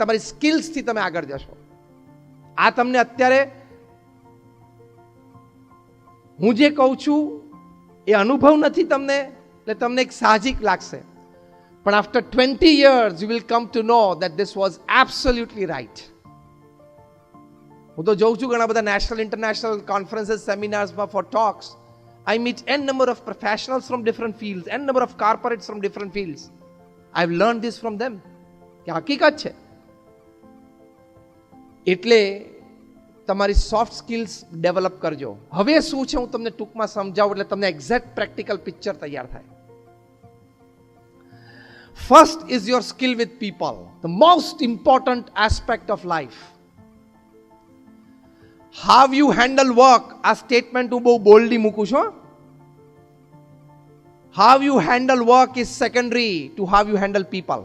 તમારી સ્કિલ્સથી તમે આગળ જશો આ તમને અત્યારે હું જે કહું છું એ અનુભવ નથી તમને એટલે તમને એક સાહજિક લાગશે પણ after twenty years you will come to know that this was absolutely right હું તો જોઉં છું ઘણા બધા નેશનલ ઇન્ટરનેશનલ કોન્ફરન્સીસ સેમિનાર્સમાં for talks I meet an number of professionals from different field an number of corporates from different field I learn this from them કે હકીકત છે એટલે તમારી સોફ્ટ સ્કિલ્સ ડેવલપ કરજો હવે શું છે હું તમને ટૂંકમાં સમજાવું એટલે તમને એક્ઝેક્ટ પ્રેક્ટિકલ પિક્ચર તૈયાર થાય first is your skill with people the most important aspect of life how you handle work આ સ્ટેટમેન્ટ હું બહુ બોલ્ડી મૂકું છું how you handle work is secondary to how you handle people